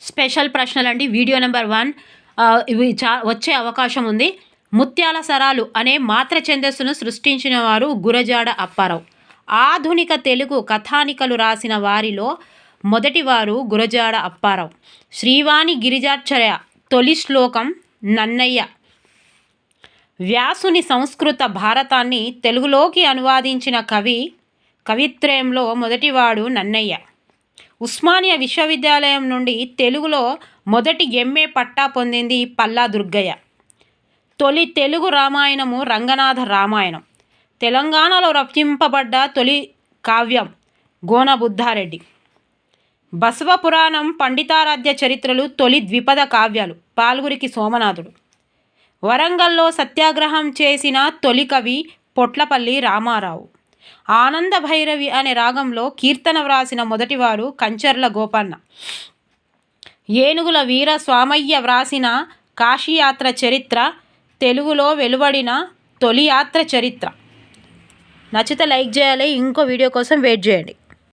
Special ప్రశ్నలు అండి video number one. ఇవి చా వచ్చే అవకాశం ఉంది. ముత్యాల సరాలు అనే మాత్ర ఛందస్సును సృష్టించిన వారు గురజాడ అప్పారావు. ఆధునిక తెలుగు కథానికలు రాసిన వారిలో మొదటివారు గురజాడ అప్పారావు. శ్రీవాణి గిరిజాక్షరయ తొలి శ్లోకం నన్నయ్య. వ్యాసుని సంస్కృత భారతాన్ని తెలుగులోకి అనువాదించిన కవి కవిత్రయంలో మొదటివాడు నన్నయ్య. ఉస్మానియా విశ్వవిద్యాలయం నుండి తెలుగులో మొదటి ఎంఏ పట్టా పొందింది పల్లా దుర్గయ్య. తొలి తెలుగు రామాయణము రంగనాథ రామాయణం. తెలంగాణలో రచింపబడ్డ తొలి కావ్యం గోన బుద్ధారెడ్డి బసవ పురాణం పండితారాధ్య చరిత్రలు తొలి ద్విపద కావ్యాలు పాల్గురికి సోమనాథుడు. వరంగల్లో సత్యాగ్రహం చేసిన తొలి కవి పొట్లపల్లి రామారావు. ఆనంద భైరవి అనే రాగంలో కీర్తన వ్రాసిన మొదటివారు కంచర్ల గోపన్న. ఏనుగుల వీర స్వామయ్య వ్రాసిన కాశీయాత్ర చరిత్ర తెలుగులో వెలువడిన తొలి యాత్ర చరిత్ర. నచ్చితే లైక్ చేయాలి ఇంకో వీడియో కోసం వెయిట్ చేయండి.